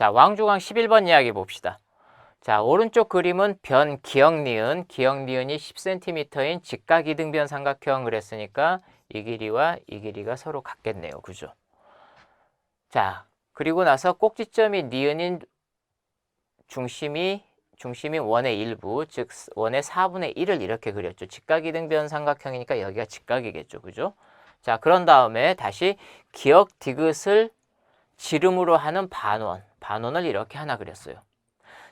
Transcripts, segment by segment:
자, 왕중왕 11번 이야기 봅시다. 자, 오른쪽 그림은 변 기역 니은, 기역 니은이 10cm인 직각 이등변 삼각형 그랬으니까 이 길이와 이 길이가 서로 같겠네요. 그죠? 자, 그리고 나서 꼭지점이 니은인 중심이 중심이 원의 일부, 즉 원의 4분의 1을 이렇게 그렸죠. 직각이등변 삼각형이니까 여기가 직각이겠죠. 그죠? 자, 그런 다음에 다시 기역 디귿을 지름으로 하는 반원, 반원을 이렇게 하나 그렸어요.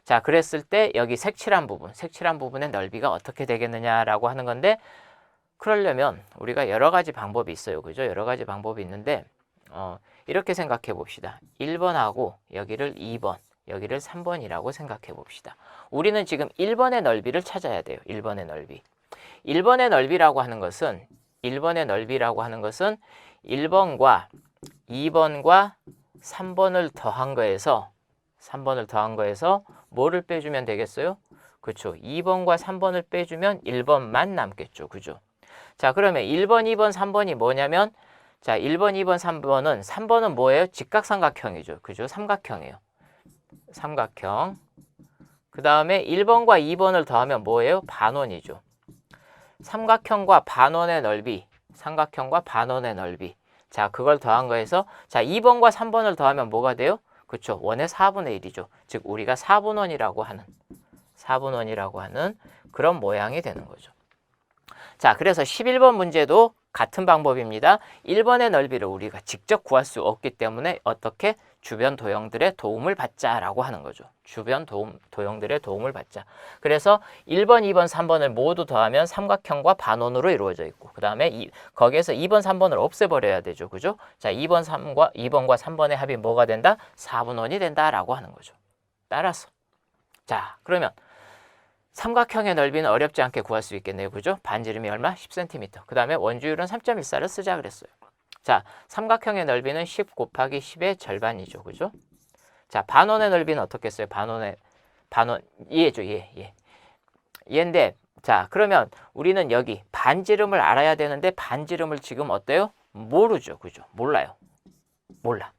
자, 그랬을 때 여기 색칠한 부분, 색칠한 부분의 넓이가 어떻게 되겠느냐라고 하는 건데 그러려면 우리가 여러 가지 방법이 있어요. 그죠? 여러 가지 방법이 있는데 어, 이렇게 생각해 봅시다. 1번하고 여기를 2번, 여기를 3번이라고 생각해 봅시다. 우리는 지금 1번의 넓이를 찾아야 돼요. 1번의 넓이. 1번의 넓이라고 하는 것은 1번의 넓이라고 하는 것은 1번과 2번과 3번을 더한 거에서 3번을 더한 거에서 뭐를 빼주면 되겠어요? 그렇죠. 2번과 3번을 빼주면 1번만 남겠죠. 그죠? 자, 그러면 1번, 2번, 3번이 뭐냐면 자, 1번, 2번, 3번은 3번은 뭐예요? 직각삼각형이죠. 그죠? 삼각형이에요. 삼각형. 그 다음에 1번과 2번을 더하면 뭐예요? 반원이죠. 삼각형과 반원의 넓이, 삼각형과 반원의 넓이. 자, 그걸 더한 거에서 자, 2번과 3번을 더하면 뭐가 돼요? 그렇죠. 원의 4분의 1이죠. 즉 우리가 4분원이라고 하는 4분원이라고 하는 그런 모양이 되는 거죠. 자, 그래서 11번 문제도 같은 방법입니다. 1번의 넓이를 우리가 직접 구할 수 없기 때문에 어떻게 주변 도형들의 도움을 받자라고 하는 거죠. 주변 도움, 도형들의 도움을 받자. 그래서 1번, 2번, 3번을 모두 더하면 삼각형과 반원으로 이루어져 있고 그 다음에 거기에서 2번, 3번을 없애버려야 되죠. 그죠? 자, 2번, 3과 2번과 3번의 합이 뭐가 된다? 4분원이 된다라고 하는 거죠. 따라서 자, 그러면 삼각형의 넓이는 어렵지 않게 구할 수 있겠네요. 그죠? 반지름이 얼마? 10cm. 그 다음에 원주율은 3.14를 쓰자 그랬어요. 자, 삼각형의 넓이는 10 곱하기 10의 절반이죠. 그죠? 자, 반원의 넓이는 어떻게 써요? 반원의, 반원, 이해죠, 예, 예. 얘인데, 자, 그러면 우리는 여기 반지름을 알아야 되는데 반지름을 지금 어때요? 모르죠. 그죠? 몰라요. 몰라.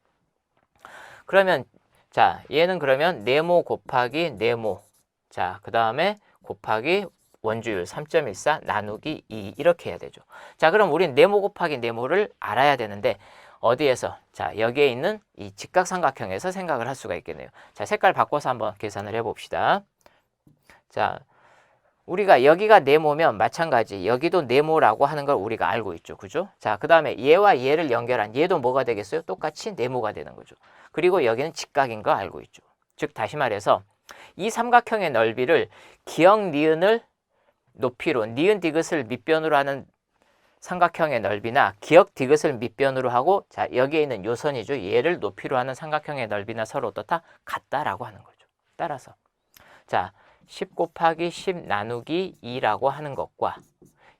그러면, 자, 얘는 그러면 네모 곱하기 네모. 자, 그 다음에 곱하기 원주율 3.14 나누기 2 이렇게 해야 되죠. 자, 그럼 우린 네모 곱하기 네모를 알아야 되는데 어디에서? 자, 여기에 있는 이 직각삼각형에서 생각을 할 수가 있겠네요. 자, 색깔 바꿔서 한번 계산을 해봅시다. 자, 우리가 여기가 네모면 마찬가지 여기도 네모라고 하는 걸 우리가 알고 있죠. 그죠? 자, 그 다음에 얘와 얘를 연결한 얘도 뭐가 되겠어요? 똑같이 네모가 되는 거죠. 그리고 여기는 직각인 거 알고 있죠. 즉, 다시 말해서 이 삼각형의 넓이를 기역 니은을 높이로 니은 디귿을 밑변으로 하는 삼각형의 넓이나 기역 디귿을 밑변으로 하고 자 여기에 있는 요선이죠. 얘를 높이로 하는 삼각형의 넓이나 서로 어떻다? 같다라고 하는 거죠. 따라서 자 10 곱하기 10 나누기 2라고 하는 것과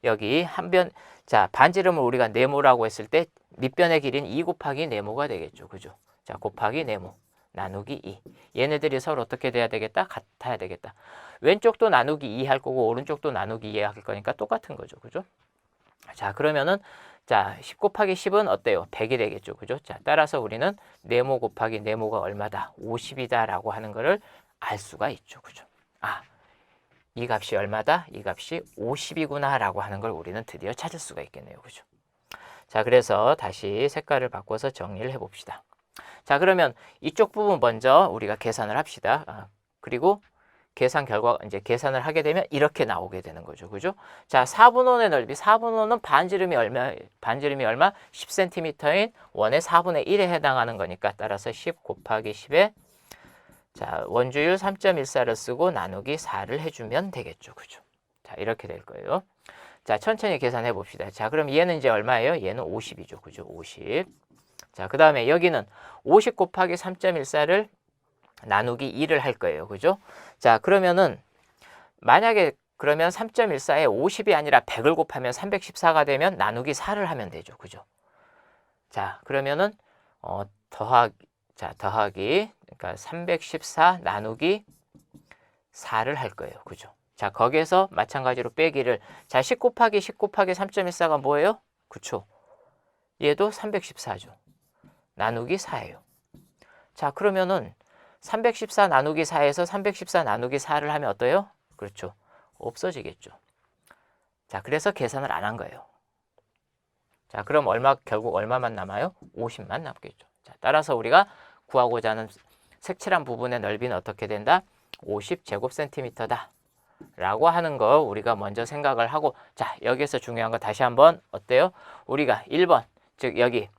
여기 한 변 자 반지름을 우리가 네모라고 했을 때 밑변의 길이는 2 곱하기 네모가 되겠죠. 그죠? 자 곱하기 네모 나누기 2. 얘네들이 서로 어떻게 돼야 되겠다? 같아야 되겠다. 왼쪽도 나누기 2 할 거고 오른쪽도 나누기 2 할 거니까 똑같은 거죠. 그죠? 자, 그러면은 자, 10 곱하기 10은 어때요? 100이 되겠죠. 그죠? 자, 따라서 우리는 네모 곱하기 네모가 얼마다? 50이다라고 하는 거를 알 수가 있죠. 그죠? 아, 이 값이 얼마다? 이 값이 50이구나 라고 하는 걸 우리는 드디어 찾을 수가 있겠네요. 그죠? 자, 그래서 다시 색깔을 바꿔서 정리를 해 봅시다. 자, 그러면 이쪽 부분 먼저 우리가 계산을 합시다. 아, 그리고 계산 결과 이제 계산을 하게 되면 이렇게 나오게 되는 거죠. 그죠? 자, 4분원의 넓이 4분원은 반지름이 얼마 반지름이 얼마? 10cm인 원의 4분의 1에 해당하는 거니까 따라서 10 곱하기 10에 자, 원주율 3.14를 쓰고 나누기 4를 해 주면 되겠죠. 그죠? 자, 이렇게 될 거예요. 자, 천천히 계산해 봅시다. 자, 그럼 얘는 이제 얼마예요? 얘는 50이죠. 그죠? 50. 자, 그 다음에 여기는 50 곱하기 3.14를 나누기 2를 할 거예요. 그죠? 자, 그러면은 만약에 그러면 3.14에 50이 아니라 100을 곱하면 314가 되면 나누기 4를 하면 되죠. 그죠? 자, 그러면은 어, 더하기 자, 더하기 그러니까 314 나누기 4를 할 거예요. 그죠? 자, 거기에서 마찬가지로 빼기를 자, 10 곱하기 10 곱하기 3.14가 뭐예요? 그쵸? 얘도 314죠. 나누기 4예요. 자, 그러면은 314 나누기 4에서 314 나누기 4를 하면 어때요? 그렇죠. 없어지겠죠. 자, 그래서 계산을 안 한 거예요. 자, 그럼 얼마 결국 얼마만 남아요? 50만 남겠죠. 자, 따라서 우리가 구하고자 하는 색칠한 부분의 넓이는 어떻게 된다? 50제곱센티미터다. 라고 하는 거 우리가 먼저 생각을 하고 자, 여기에서 중요한 거 다시 한번 어때요? 우리가 1번 즉 여기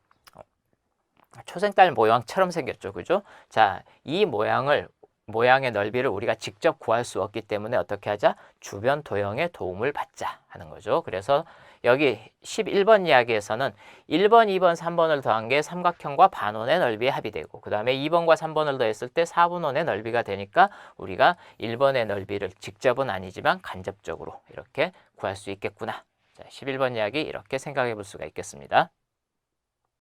초생달 모양처럼 생겼죠. 그죠? 자, 이 모양을 모양의 넓이를 우리가 직접 구할 수 없기 때문에 어떻게 하자? 주변 도형의 도움을 받자 하는 거죠. 그래서 여기 11번 이야기에서는 1번, 2번, 3번을 더한 게 삼각형과 반원의 넓이의 합이 되고 그 다음에 2번과 3번을 더했을 때 4분원의 넓이가 되니까 우리가 1번의 넓이를 직접은 아니지만 간접적으로 이렇게 구할 수 있겠구나. 자, 11번 이야기 이렇게 생각해 볼 수가 있겠습니다.